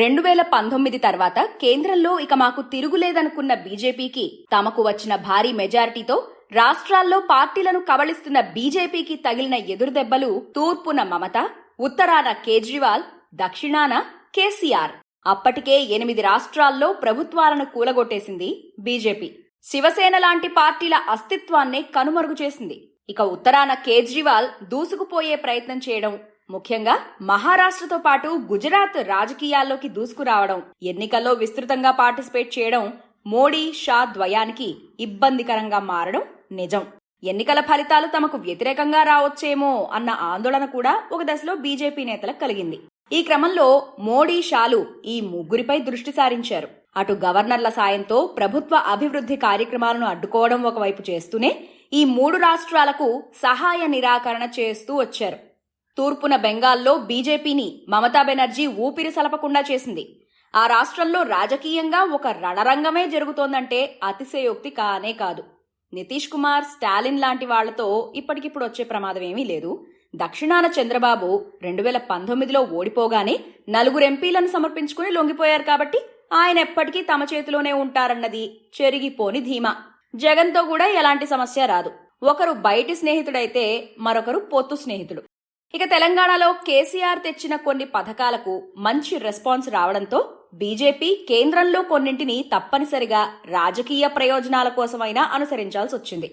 రెండు వేల పంతొమ్మిది తర్వాత కేంద్రంలో ఇక మాకు తిరుగులేదనుకున్న బీజేపీకి తమకు వచ్చిన భారీ మెజారిటీతో రాష్ట్రాల్లో పార్టీలను కబళిస్తున్న బీజేపీకి తగిలిన ఎదురుదెబ్బలు తూర్పున మమత ఉత్తరాన కేజ్రీవాల్ దక్షిణాన కేసీఆర్. అప్పటికే ఎనిమిది రాష్ట్రాల్లో ప్రభుత్వాలను కూలగొట్టేసింది బీజేపీ. శివసేన లాంటి పార్టీల అస్తిత్వాన్నే కనుమరుగు చేసింది. ఇక ఉత్తరాన కేజ్రీవాల్ దూసుకుపోయే ప్రయత్నం చేయడం ముఖ్యంగా మహారాష్ట్రతో పాటు గుజరాత్ రాజకీయాల్లోకి దూసుకురావడం ఎన్నికల్లో విస్తృతంగా పార్టిసిపేట్ చేయడం మోడీ షా ద్వయానికి ఇబ్బందికరంగా మారడం నిజం. ఎన్నికల ఫలితాలు తమకు వ్యతిరేకంగా రావచ్చేమో అన్న ఆందోళన కూడా ఒక దశలో బీజేపీ నేతలకు కలిగింది. ఈ క్రమంలో మోడీ షాలు ఈ ముగ్గురిపై దృష్టి సారించారు. అటు గవర్నర్ల సాయంతో ప్రభుత్వ అభివృద్ధి కార్యక్రమాలను అడ్డుకోవడం ఒకవైపు చేస్తూనే ఈ మూడు రాష్ట్రాలకు సహాయ నిరాకరణ చేస్తూ వచ్చారు. తూర్పున బెంగాల్లో బీజేపీని మమతా బెనర్జీ ఊపిరి సలపకుండా చేసింది. ఆ రాష్ట్రంలో రాజకీయంగా ఒక రణరంగమే జరుగుతోందంటే అతిశయోక్తి కానే కాదు. నితీష్ కుమార్ స్టాలిన్ లాంటి వాళ్ళతో ఇప్పటికిప్పుడు వచ్చే ప్రమాదం ఏమీ లేదు. దక్షిణాన చంద్రబాబు రెండు వేల పంతొమ్మిదిలో ఓడిపోగానే నలుగురు ఎంపీలను సమర్పించుకుని లొంగిపోయారు కాబట్టి ఆయన ఎప్పటికీ తమ చేతిలోనే ఉంటారన్నది చెరిగిపోని ధీమా. జగన్తో కూడా ఎలాంటి సమస్య రాదు. ఒకరు బయటి స్నేహితుడైతే మరొకరు పొత్తు స్నేహితుడు. ఇక తెలంగాణలో కేసీఆర్ తెచ్చిన కొన్ని పథకాలకు మంచి రెస్పాన్స్ రావడంతో బీజేపీ కేంద్రంలో కొన్నింటిని తప్పనిసరిగా రాజకీయ ప్రయోజనాల కోసమైనా అనుసరించాల్సి వచ్చింది.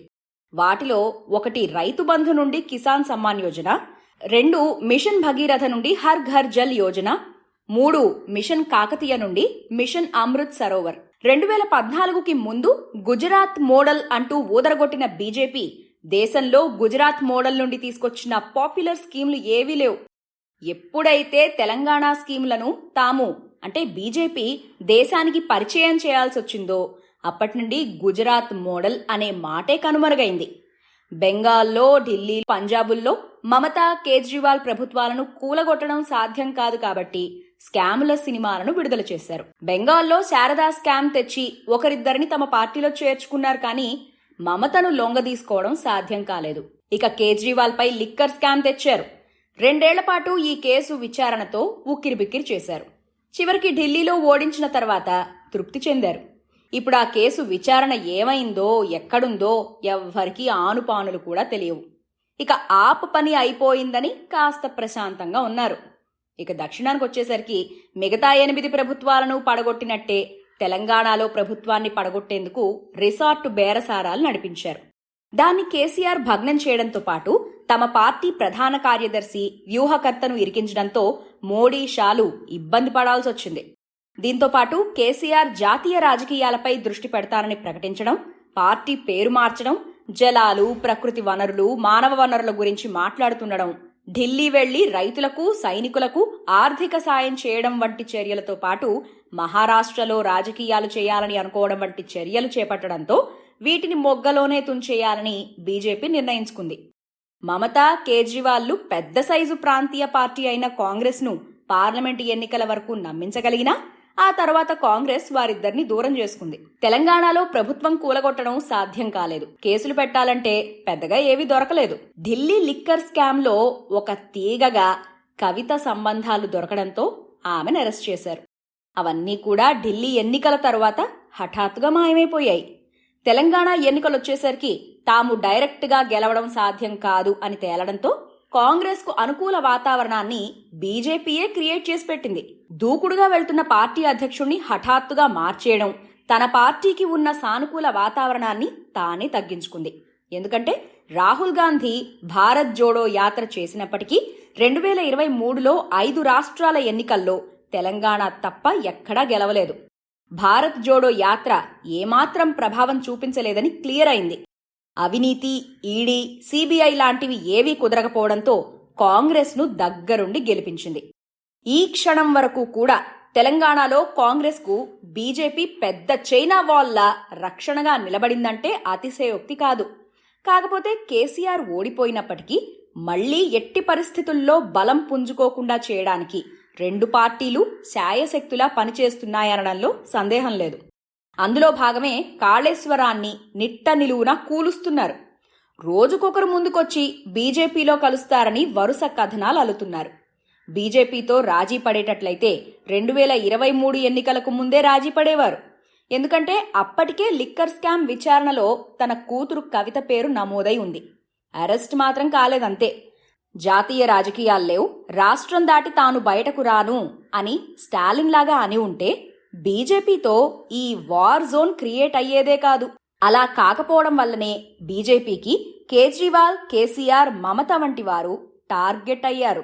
వాటిలో ఒకటి రైతు బంధు నుండి కిసాన్ సమ్మాన్ యోజన రెండు మిషన్ భగీరథ నుండి హర్ ఘర్ జల్ యోజన మూడు మిషన్ కాకతీయ నుండి మిషన్ అమృత్ సరోవర్. రెండు వేల పద్నాలుగుకి ముందు గుజరాత్ మోడల్ అంటూ ఊదరగొట్టిన బీజేపీ దేశంలో గుజరాత్ మోడల్ నుండి తీసుకొచ్చిన పాపులర్ స్కీమ్లు ఏవీ లేవు. ఎప్పుడైతే తెలంగాణ స్కీములను తాము అంటే బీజేపీ దేశానికి పరిచయం చేయాల్సి వచ్చిందో అప్పటి నుండి గుజరాత్ మోడల్ అనే మాటే కనుమరుగైంది. బెంగాల్లో ఢిల్లీ పంజాబుల్లో మమతా కేజ్రీవాల్ ప్రభుత్వాలను కూలగొట్టడం సాధ్యం కాదు కాబట్టి స్కాముల సినిమాలను విడుదల చేశారు. బెంగాల్లో శారదా స్కామ్ తెచ్చి ఒకరిద్దరిని తమ పార్టీలో చేర్చుకున్నారు కానీ మమతను లొంగదీసుకోవడం సాధ్యం కాలేదు. ఇక కేజ్రీవాల్పై లిక్కర్ స్కామ్ తెచ్చారు. రెండేళ్ళ పాటు ఈ కేసు విచారణతో ఉక్కిరిబిక్కిరి చేశారు. చివరికి ఢిల్లీలో ఓడించిన తర్వాత తృప్తి చెందారు. ఇప్పుడు ఆ కేసు విచారణ ఏమైందో ఎక్కడుందో ఎవ్వరికీ ఆనుపానులు కూడా తెలియవు. ఇక ఆప్ పని అయిపోయిందని కాస్త ప్రశాంతంగా ఉన్నారు. ఇక దక్షిణానికి వచ్చేసరికి మిగతా ఎనిమిది ప్రభుత్వాలను పడగొట్టినట్టే తెలంగాణలో ప్రభుత్వాన్ని పడగొట్టేందుకు రిసార్ట్ బేరసారాలు నడిపించారు. దాన్ని కేసీఆర్ భగ్నం చేయడంతో పాటు తమ పార్టీ ప్రధాన కార్యదర్శి వ్యూహకర్తను ఇరికించడంతో మోడీ షాలు ఇబ్బంది పడాల్సి వచ్చింది. దీంతో పాటు కేసీఆర్ జాతీయ రాజకీయాలపై దృష్టి పెడతారని ప్రకటించడం పార్టీ పేరు మార్చడం జలాలు ప్రకృతి వనరులు మానవ వనరుల గురించి మాట్లాడుతుండడం ఢిల్లీ వెళ్ళి రైతులకు సైనికులకు ఆర్థిక సాయం చేయడం వంటి చర్యలతో పాటు మహారాష్ట్రలో రాజకీయాలు చేయాలని అనుకోవడం వంటి చర్యలు చేపట్టడంతో వీటిని మొగ్గలోనే తుంచేయాలని బీజేపీ నిర్ణయించుకుంది. మమతా కేజ్రీవాల్లు పెద్ద సైజు ప్రాంతీయ పార్టీ అయిన కాంగ్రెస్ను పార్లమెంటు ఎన్నికల వరకు నమ్మించగలిగినా ఆ తర్వాత కాంగ్రెస్ వారిద్దరిని దూరం చేసుకుంది. తెలంగాణలో ప్రభుత్వం కూలగొట్టడం సాధ్యం కాలేదు. కేసులు పెట్టాలంటే పెద్దగా ఏవి దొరకలేదు. ఢిల్లీ లిక్కర్ స్కామ్లో ఒక తీగగా కవిత సంబంధాలు దొరకడంతో ఆమెను అరెస్ట్ చేశారు. అవన్నీ కూడా ఢిల్లీ ఎన్నికల తర్వాత హఠాత్తుగా మాయమైపోయాయి. తెలంగాణ ఎన్నికలు వచ్చేసరికి తాము డైరెక్ట్గా గెలవడం సాధ్యం కాదు అని తేలడంతో కాంగ్రెస్కు అనుకూల వాతావరణాన్ని బీజేపీయే క్రియేట్ చేసి పెట్టింది. దూకుడుగా వెళ్తున్న పార్టీ అధ్యక్షుణ్ణి హఠాత్తుగా మార్చేయడం తన పార్టీకి ఉన్న సానుకూల వాతావరణాన్ని తానే తగ్గించుకుంది. ఎందుకంటే రాహుల్ గాంధీ భారత్ జోడో యాత్ర చేసినప్పటికీ రెండు వేల ఇరవై మూడులో ఐదు రాష్ట్రాల ఎన్నికల్లో తెలంగాణ తప్ప ఎక్కడా గెలవలేదు. భారత్ జోడో యాత్ర ఏమాత్రం ప్రభావం చూపించలేదని క్లియర్ అయింది. అవినీతి ఈడీ సిబిఐ లాంటివి ఏవీ కుదరకపోవడంతో కాంగ్రెస్ను దగ్గరుండి గెలిపించింది. ఈ క్షణం వరకు కూడా తెలంగాణలో కాంగ్రెస్కు బీజేపీ పెద్ద చైనా వాల్ల రక్షణగా నిలబడిందంటే అతిశయోక్తి కాదు. కాకపోతే కేసీఆర్ ఓడిపోయినప్పటికీ మళ్ళీ ఎట్టి పరిస్థితుల్లో బలం పుంజుకోకుండా చేయడానికి రెండు పార్టీలు శాయశక్తులా పనిచేస్తున్నాయనడంలో సందేహం లేదు. అందులో భాగమే కాళేశ్వరాన్ని నిట్ట నిలువున కూలుస్తున్నారు. రోజుకొకరు ముందుకొచ్చి బీజేపీలో కలుస్తారని వరుస కథనాలు అల్లుతున్నారు. బీజేపీతో రాజీ పడేటట్లయితే రెండు వేల ఇరవై మూడు ఎన్నికలకు ముందే రాజీ పడేవారు. ఎందుకంటే అప్పటికే లిక్కర్ స్కామ్ విచారణలో తన కూతురు కవిత పేరు నమోదై ఉంది. అరెస్ట్ మాత్రం కాలేదంతే. జాతీయ రాజకీయాలు లేవు. రాష్ట్రం దాటి తాను బయటకు రాను అని స్టాలిన్ లాగా అని ఉంటే బీజేపీతో ఈ వార్ జోన్ క్రియేట్ అయ్యేదే కాదు. అలా కాకపోవడం వల్లనే బీజేపీకి కేజ్రీవాల్ కేసీఆర్ మమత వంటి వారు టార్గెట్ అయ్యారు.